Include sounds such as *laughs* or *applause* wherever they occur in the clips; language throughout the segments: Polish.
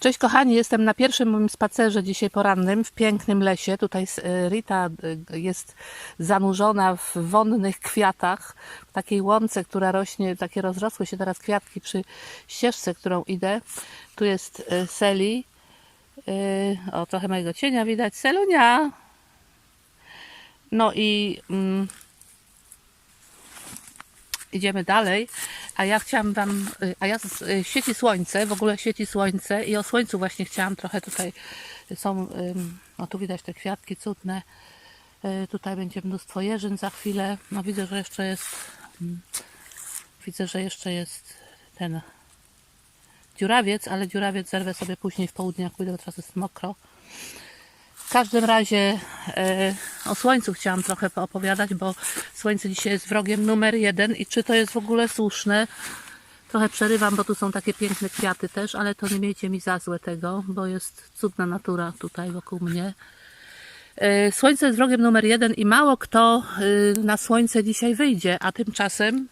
Cześć kochani, jestem na pierwszym moim spacerze dzisiaj porannym w pięknym lesie. Tutaj Rita y, jest zanurzona w wonnych kwiatach, w takiej łące, która rośnie, takie rozrosły się teraz kwiatki przy ścieżce, którą idę. Tu jest y, Seli. Y, O, trochę mojego cienia widać. Selunia! No i mm, idziemy dalej, a ja chciałam Wam, y, a ja y, świeci słońce, w ogóle świeci słońce i o słońcu właśnie chciałam trochę tutaj, są, ym, o tu widać te kwiatki cudne, Y, tutaj będzie mnóstwo jeżyn za chwilę, no widzę, że jeszcze jest, widzę, że jeszcze jest ten dziurawiec, ale dziurawiec zerwę sobie później w południe, jak pójdę, bo teraz jest mokro. W każdym razie e, o słońcu chciałam trochę poopowiadać, bo słońce dzisiaj jest wrogiem numer jeden i czy to jest w ogóle słuszne? Trochę przerywam, bo tu są takie piękne kwiaty też, ale to nie miejcie mi za złe tego, bo jest cudna natura tutaj wokół mnie. E, Słońce jest wrogiem numer jeden i mało kto y, na słońce dzisiaj wyjdzie, a tymczasem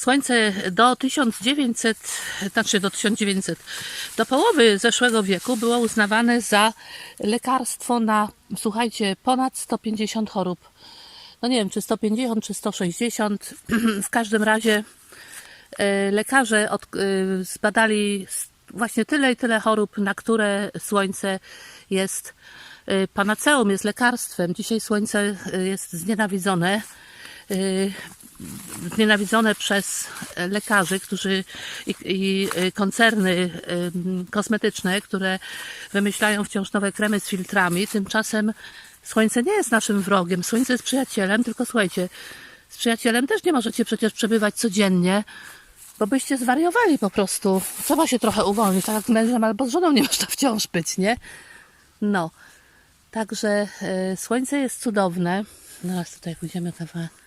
Słońce do 1900, znaczy do 1900, do połowy zeszłego wieku było uznawane za lekarstwo na, słuchajcie, ponad 150 chorób. No nie wiem, czy 150, czy 160. *clears throat* W każdym razie e, lekarze od, e, zbadali właśnie tyle i tyle chorób, na które słońce jest e, panaceum, jest lekarstwem. Dzisiaj słońce jest znienawidzone. E, znienawidzone przez lekarzy, którzy i, i koncerny kosmetyczne, które wymyślają wciąż nowe kremy z filtrami. Tymczasem słońce nie jest naszym wrogiem. Słońce jest przyjacielem, tylko słuchajcie, z przyjacielem też nie możecie przecież przebywać codziennie, bo byście zwariowali po prostu. Trzeba się trochę uwolnić, tak jak z mężem albo z żoną nie można wciąż być, nie? No. Także e, słońce jest cudowne. Zaraz tutaj pójdziemy kawałek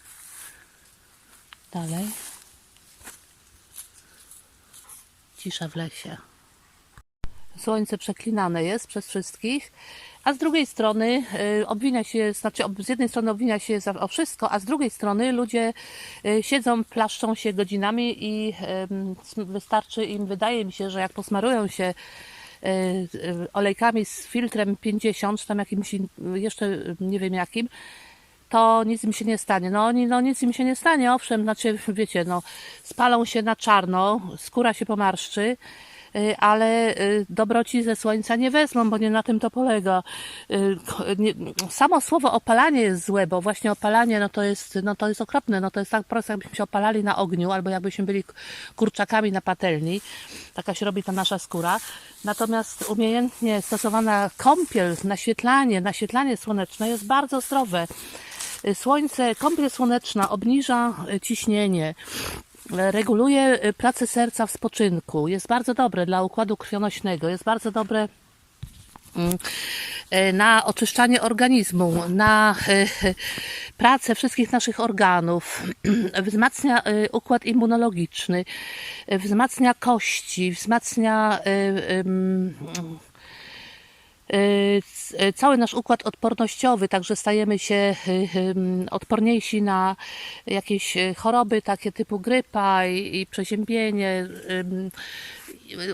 dalej. Cisza w lesie. Słońce przeklinane jest przez wszystkich, a z drugiej strony y, obwinia się, znaczy z jednej strony obwinia się o wszystko, a z drugiej strony ludzie y, siedzą, plaszczą się godzinami i sm- wystarczy im, wydaje mi się, że jak posmarują się y, y, olejkami z filtrem 50, czy tam jakimś jeszcze y, nie wiem jakim, to nic im się nie stanie. No, oni, no nic im się nie stanie, owszem, znaczy, *laughs* wiecie, no, spalą się na czarno, skóra się pomarszczy, y, ale y, dobroci ze słońca nie wezmą, bo nie na tym to polega. Y, Samo słowo opalanie jest złe, bo właśnie opalanie, no to jest, no to jest okropne, no to jest tak prosto, jakbyśmy się opalali na ogniu, albo jakbyśmy byli kurczakami na patelni. Taka się robi ta nasza skóra. Natomiast umiejętnie stosowana kąpiel, naświetlanie, naświetlanie słoneczne jest bardzo zdrowe. Słońce, kąpiel słoneczna obniża e, ciśnienie, e, reguluje e, pracę serca w spoczynku, jest bardzo dobre dla układu krwionośnego, jest bardzo dobre mm, na oczyszczanie organizmu, na *laughs* pracę wszystkich naszych organów, *clears throat* wzmacnia układ immunologiczny, wzmacnia kości, wzmacnia cały nasz układ odpornościowy, także stajemy się y, odporniejsi na jakieś y, choroby takie typu grypa i, i przeziębienie.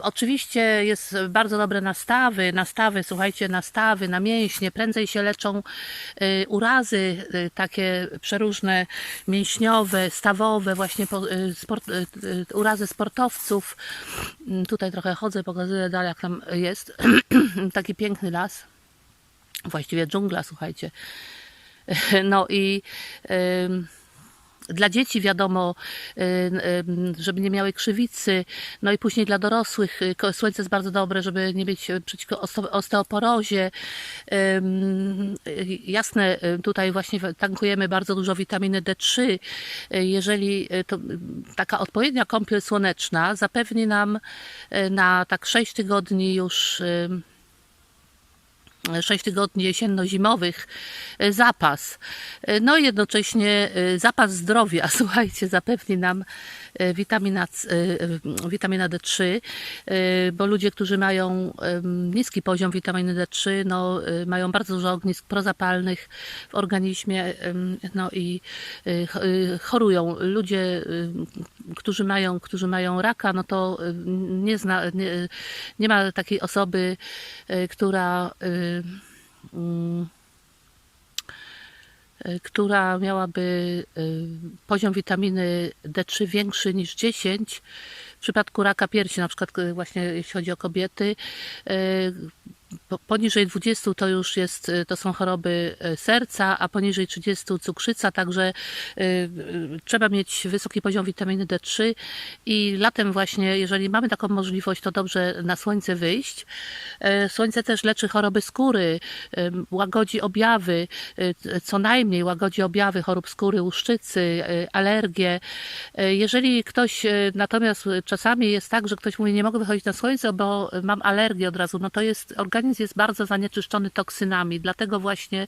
Oczywiście jest bardzo dobre nastawy, nastawy, słuchajcie, nastawy na mięśnie, prędzej się leczą y, urazy y, takie przeróżne mięśniowe, stawowe, właśnie y, sport, urazy sportowców. Mm, Tutaj trochę chodzę, pokazuję dalej jak tam jest. *clears throat* Taki piękny las. Właściwie dżungla, słuchajcie. *laughs* No i ym, dla dzieci wiadomo, y, y, żeby nie miały krzywicy, no i później dla dorosłych y, słońce jest bardzo dobre, żeby nie mieć przeciwko oste- osteoporozie. Jasne, tutaj właśnie tankujemy bardzo dużo witaminy D3. Y, Jeżeli taka odpowiednia kąpiel słoneczna zapewni nam na tak 6 tygodni już 6 tygodni jesienno-zimowych e, zapas. E, No i jednocześnie e, zapas zdrowia, *laughs* słuchajcie, zapewni nam e, witamina, C- e, witamina D3, e, bo ludzie, którzy mają niski poziom witaminy D3, no, mają bardzo dużo ognisk prozapalnych w organizmie no i ch- chorują. Ludzie, którzy mają, którzy mają raka, no to nie, zna, nie, nie ma takiej osoby, która e, mm, y, która miałaby y, poziom witaminy D3 większy niż 10. W przypadku raka piersi, na przykład y, właśnie jeśli chodzi o kobiety, y, poniżej 20 to już jest, y, to są choroby y, serca, a poniżej 30 cukrzyca, także y, trzeba mieć wysoki poziom witaminy D3 i latem właśnie, jeżeli mamy taką możliwość, to dobrze na słońce wyjść. E, Słońce też leczy choroby skóry, łagodzi objawy, e, co najmniej łagodzi objawy chorób skóry, łuszczycy, e, alergie. Jeżeli ktoś natomiast czasami jest tak, że ktoś mówi, nie mogę wychodzić na słońce, bo mam alergię od razu, no to jest, organizm jest bardzo zanieczyszczony toksynami, dlatego właśnie,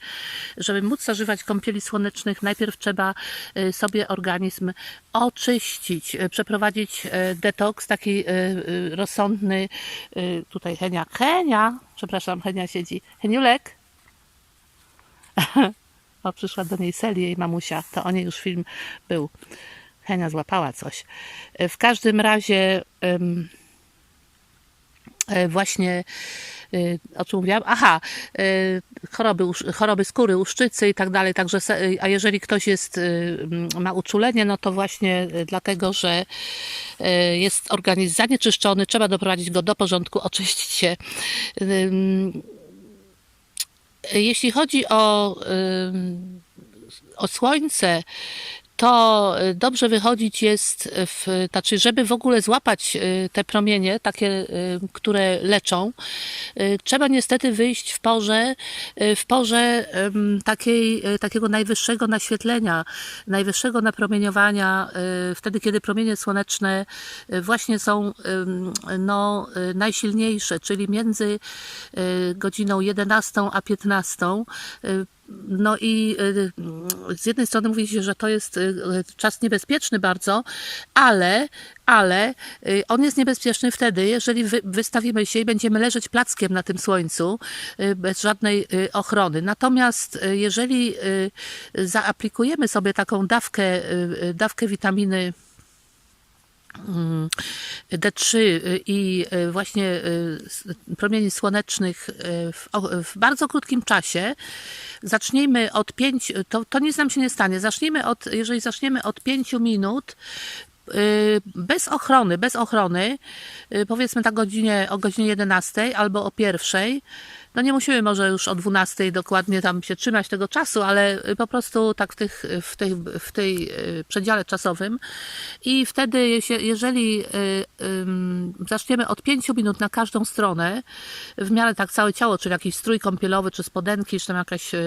żeby móc zażywać kąpieli słonecznych, najpierw trzeba e, sobie organizm oczyścić, e, przeprowadzić e, detoks taki rozsądny. Tutaj Henia, Henia, przepraszam, Henia siedzi. Heniulek? *laughs* O, przyszła do niej Seli, jej mamusia. To o niej już film był. Henia złapała coś. W każdym razie właśnie y, o czym mówiłam? Aha, y, choroby, choroby skóry, uszczycy i tak dalej. Także, se- a jeżeli ktoś jest, y, ma uczulenie, no to właśnie y, dlatego, że y, jest organizm zanieczyszczony, trzeba doprowadzić go do porządku, *laughs* oczyścić się. Jeśli chodzi o, o słońce, to y, dobrze wychodzić jest, w, znaczy, żeby w ogóle złapać y, te promienie, takie, y, które leczą, trzeba niestety wyjść w porze, w porze takiej, takiego najwyższego naświetlenia, najwyższego napromieniowania, wtedy, kiedy promienie słoneczne właśnie są no, najsilniejsze, czyli między godziną 11 a 15. no i y, z jednej strony mówi się, że to jest y, czas niebezpieczny bardzo, ale, ale y, on jest niebezpieczny wtedy, jeżeli wy, wystawimy się i będziemy leżeć plackiem na tym słońcu bez żadnej ochrony. Natomiast jeżeli zaaplikujemy sobie taką dawkę, dawkę witaminy D3 i y, właśnie y, promieni słonecznych y, w, w bardzo krótkim czasie. Zacznijmy od 5, to, to nic nam się nie stanie. Zacznijmy od, jeżeli zaczniemy od 5 minut, y, bez ochrony, bez ochrony, y, powiedzmy tak godzinie, o godzinie 11 albo o pierwszej, no nie musimy może już o 12 dokładnie tam się trzymać tego czasu, ale po prostu tak w, tych, w, tej, w tej y, przedziale czasowym. I wtedy, jeżeli ym, zaczniemy od 5 minut na każdą stronę, w miarę tak całe ciało, czyli jakiś strój kąpielowy, czy spodenki, czy tam jakaś, y,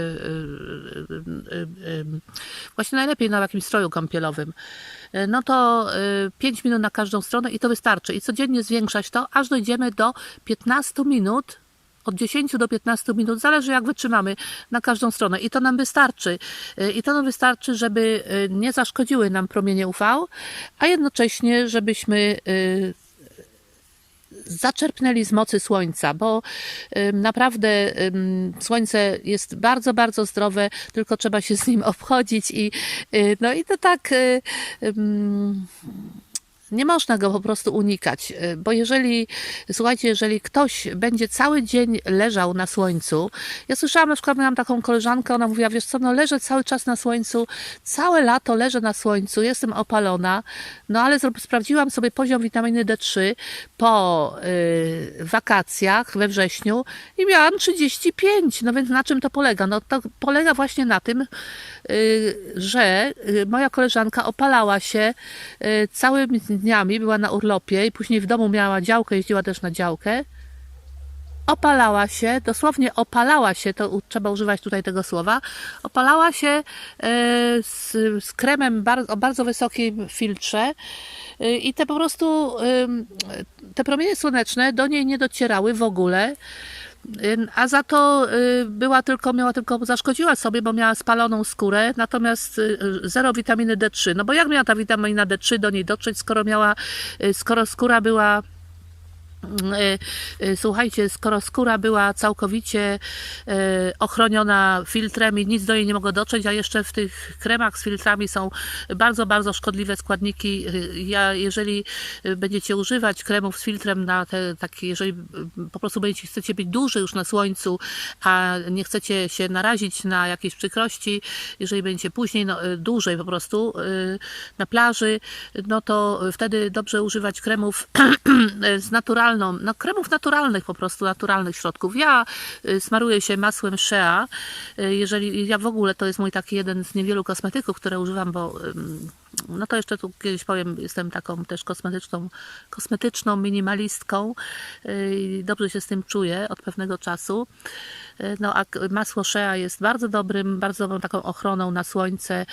właśnie najlepiej na jakimś stroju kąpielowym, no to 5 minut na każdą stronę i to wystarczy. I codziennie zwiększać to, aż dojdziemy do 15 minut od 10 do 15 minut, zależy jak wytrzymamy na każdą stronę. I to nam wystarczy. Y, I to nam wystarczy, żeby y, nie zaszkodziły nam promienie UV, a jednocześnie, żebyśmy y, zaczerpnęli z mocy słońca, bo naprawdę słońce jest bardzo, bardzo zdrowe, tylko trzeba się z nim *laughs* obchodzić i no i to tak nie można go po prostu unikać, y, bo jeżeli, słuchajcie, jeżeli ktoś będzie cały dzień leżał na słońcu, ja słyszałam, na przykład miałam taką koleżankę, ona mówiła, wiesz co, no leżę cały czas na słońcu, całe lato leżę na słońcu, jestem opalona, no ale sprawdziłam sobie poziom witaminy D3 po y, wakacjach we wrześniu i miałam 35, no więc na czym to polega? No to polega właśnie na tym, y, że moja koleżanka opalała się y, całymi dniami, była na urlopie i później w domu miała działkę, jeździła też na działkę. Opalała się, dosłownie opalała się, to trzeba używać tutaj tego słowa, opalała się e, z, z kremem o bardzo wysokim filtrze y, i te po prostu te promienie słoneczne do niej nie docierały w ogóle. Y, A za to y, była tylko, miała tylko, zaszkodziła sobie, bo miała spaloną skórę, natomiast y, zero witaminy D3. No bo jak miała ta witamina D3 do niej dotrzeć, skoro miała, y, skoro skóra była y, y, Słuchajcie, skoro skóra była całkowicie y, ochroniona filtrem i nic do niej nie mogło dotrzeć, a jeszcze w tych kremach z filtrami są bardzo, bardzo szkodliwe składniki. Y, Ja, jeżeli y, będziecie używać kremów z filtrem na te takie, jeżeli y, po prostu będziecie, chcecie być dłużej już na słońcu, a nie chcecie się narazić na jakieś przykrości, jeżeli będziecie później no, y, dłużej po prostu y, na plaży, no to wtedy dobrze używać kremów *clears throat* z naturalną, no kremów naturalnych po prostu, naturalnych środków. Ja y, smaruję się masłem Shea, y, jeżeli, ja w ogóle to jest mój taki jeden z niewielu kosmetyków, które używam, bo no to jeszcze tu kiedyś powiem, jestem taką też kosmetyczną, kosmetyczną minimalistką y, i dobrze się z tym czuję od pewnego czasu. No a masło Shea jest bardzo dobrym, bardzo dobrą taką ochroną na słońce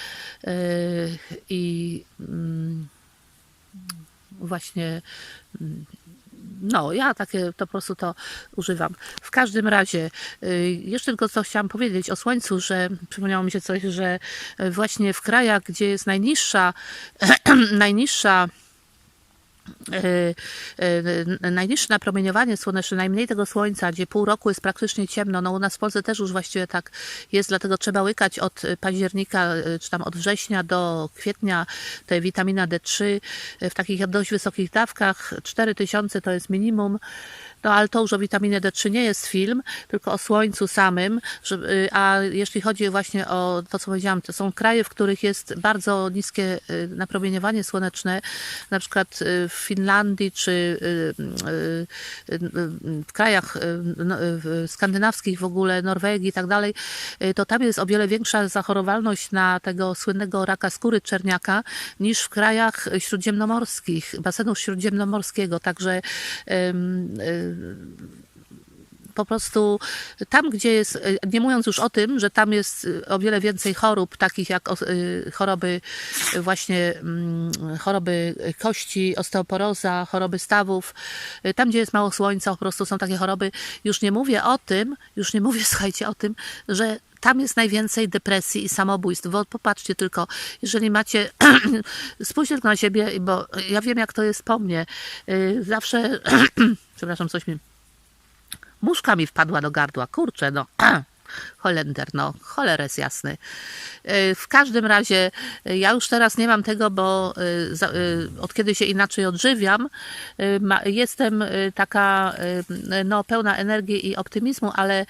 i mm, właśnie mm, no, ja takie to po prostu to używam. W każdym razie, y, jeszcze tylko co chciałam powiedzieć o słońcu, że przypomniało mi się coś, że y, właśnie w krajach, gdzie jest najniższa, *clears throat* najniższa y, y, najniższe napromieniowanie słoneczne, najmniej tego słońca, gdzie pół roku jest praktycznie ciemno, no u nas w Polsce też już właściwie tak jest, dlatego trzeba łykać od października, y, czy tam od września do kwietnia tę witamina D3 y, w takich dość wysokich dawkach, 4000 to jest minimum, no ale to już o witaminie D3 nie jest film, tylko o słońcu samym, a jeśli chodzi właśnie o to, co powiedziałam, to są kraje, w których jest bardzo niskie napromieniowanie słoneczne, na przykład w Finlandii czy y, y, y, w krajach no, skandynawskich w ogóle, Norwegii i tak dalej, to tam jest o wiele większa zachorowalność na tego słynnego raka skóry czerniaka niż w krajach śródziemnomorskich, basenu śródziemnomorskiego. Także po prostu tam, gdzie jest, nie mówiąc już o tym, że tam jest y, o wiele więcej chorób, takich jak y, choroby y, właśnie mm, choroby kości, osteoporoza, choroby stawów, tam, gdzie jest mało słońca, po prostu są takie choroby. Już nie mówię o tym, już nie mówię, *laughs* słuchajcie, o tym, że tam jest najwięcej depresji i samobójstw, bo popatrzcie tylko, jeżeli macie, *clears throat* spójrzcie tylko na siebie, bo ja wiem, jak to jest po mnie. Zawsze, *clears throat* przepraszam, coś mi Muszka mi wpadła do gardła. Kurczę, no. *clears throat* Holender, no, choleres jasny. Y, W każdym razie y, ja już teraz nie mam tego, bo y, od kiedy się inaczej odżywiam, jestem taka no, pełna energii i optymizmu, ale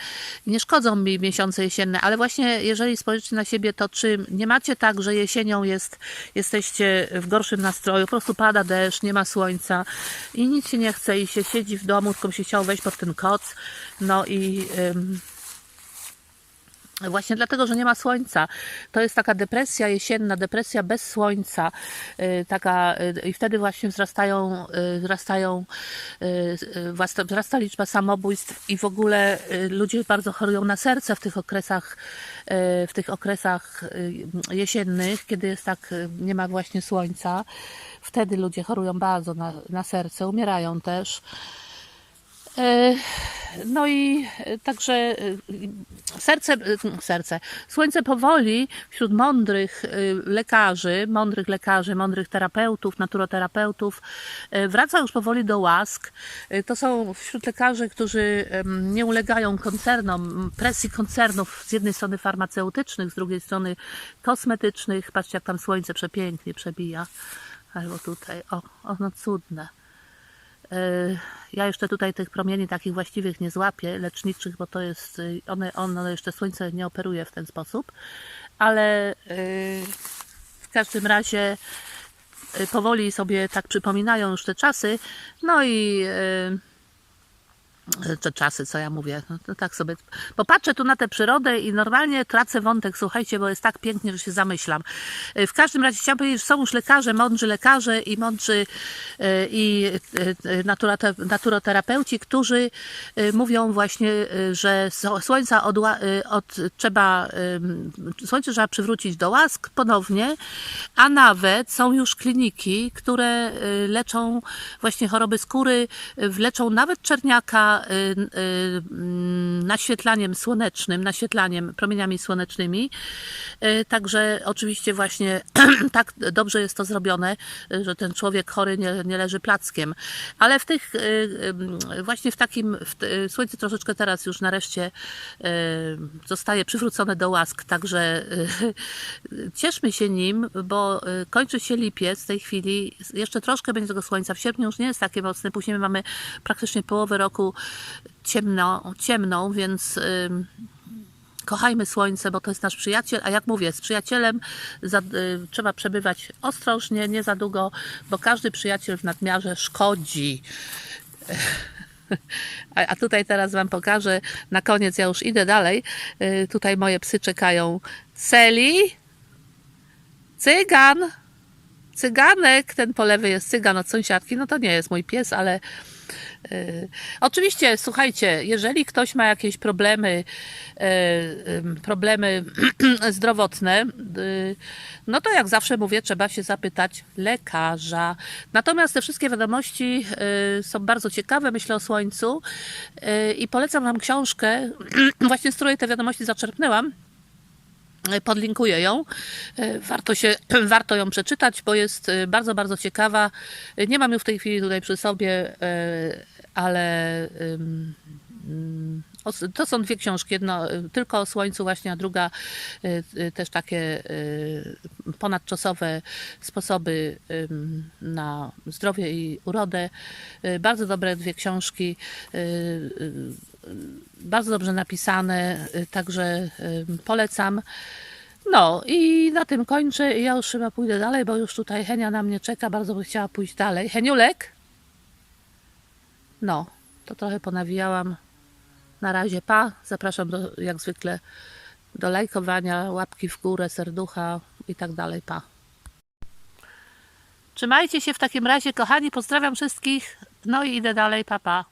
nie szkodzą mi miesiące jesienne. Ale właśnie jeżeli spojrzycie na siebie, to czy nie macie tak, że jesienią jest, jesteście w gorszym nastroju, po prostu pada deszcz, nie ma słońca i nic się nie chce i się siedzi w domu, tylko się chciało wejść pod ten koc, no i... Właśnie dlatego, że nie ma słońca. To jest taka depresja jesienna, depresja bez słońca. y, Taka, y, I wtedy właśnie wzrastają, y, wzrastają, wzrasta- liczba samobójstw i w ogóle ludzie bardzo chorują na serce w tych okresach, w tych okresach jesiennych, kiedy jest tak, nie ma właśnie słońca. Wtedy ludzie chorują bardzo na, na serce, umierają też. E, No i e, także e, serce, e, serce, słońce powoli wśród mądrych lekarzy, mądrych lekarzy, mądrych terapeutów, naturoterapeutów wraca już powoli do łask. To są wśród lekarzy, którzy nie ulegają koncernom, presji koncernów z jednej strony farmaceutycznych, z drugiej strony kosmetycznych. Patrzcie, jak tam słońce przepięknie przebija. Albo tutaj, o, o no cudne. Y, Ja jeszcze tutaj tych promieni takich właściwych nie złapię, leczniczych, bo to jest, y, one, one jeszcze słońce nie operuje w ten sposób, ale y, w każdym razie powoli sobie tak przypominają już te czasy, no i te czasy, co ja mówię, no tak sobie popatrzę tu na tę przyrodę i normalnie tracę wątek, słuchajcie, bo jest tak pięknie, że się zamyślam. Y, W każdym razie chciałam powiedzieć, że są już lekarze, mądrzy lekarze i mądrzy y, i y, y, naturoterapeuci, którzy y, mówią właśnie, y, że słońca y, od, trzeba, y, słońce trzeba przywrócić do łask ponownie, a nawet są już kliniki, które y, leczą właśnie choroby skóry, y, leczą nawet czerniaka, y, y, naświetlaniem słonecznym, naświetlaniem promieniami słonecznymi. Y, Także oczywiście właśnie *clears throat* tak dobrze jest to zrobione, że ten człowiek chory nie, nie leży plackiem. Ale w tych, właśnie w takim, w, słońce troszeczkę teraz już nareszcie zostaje przywrócone do łask, także *laughs* cieszmy się nim, bo kończy się lipiec w tej chwili, jeszcze troszkę będzie tego słońca, w sierpniu już nie jest takie mocne, później my mamy praktycznie połowę roku ciemno, ciemną, więc kochajmy słońce, bo to jest nasz przyjaciel, a jak mówię, z przyjacielem za, y, trzeba przebywać ostrożnie, nie za długo, bo każdy przyjaciel w nadmiarze szkodzi. *laughs* A, a tutaj teraz Wam pokażę, na koniec ja już idę dalej, y, tutaj moje psy czekają. Celi, cygan, cyganek, ten po lewej jest cygan od sąsiadki, no to nie jest mój pies, ale oczywiście, słuchajcie, jeżeli ktoś ma jakieś problemy, y, y, problemy *clears throat* zdrowotne, y, no to jak zawsze mówię, trzeba się zapytać lekarza. Natomiast te wszystkie wiadomości y, są bardzo ciekawe, myślę o słońcu y, i polecam Wam książkę, *clears throat* właśnie z której te wiadomości zaczerpnęłam. Podlinkuję ją. Warto, się, *clears throat* warto ją przeczytać, bo jest bardzo, bardzo ciekawa. Nie mam ją w tej chwili tutaj przy sobie, ale to są dwie książki. Jedno e, tylko o słońcu właśnie, a druga e, e, też takie ponadczasowe sposoby na zdrowie i urodę. Bardzo dobre dwie książki. bardzo dobrze napisane, y, także y, polecam. No i na tym kończę. Ja już chyba pójdę dalej, bo już tutaj Henia na mnie czeka. Bardzo bym chciała pójść dalej. Heniulek? No, to trochę ponawijałam. Na razie pa. Zapraszam do, jak zwykle do lajkowania, łapki w górę, serducha i tak dalej. Pa. Trzymajcie się w takim razie, kochani. Pozdrawiam wszystkich. No i idę dalej. Pa, pa.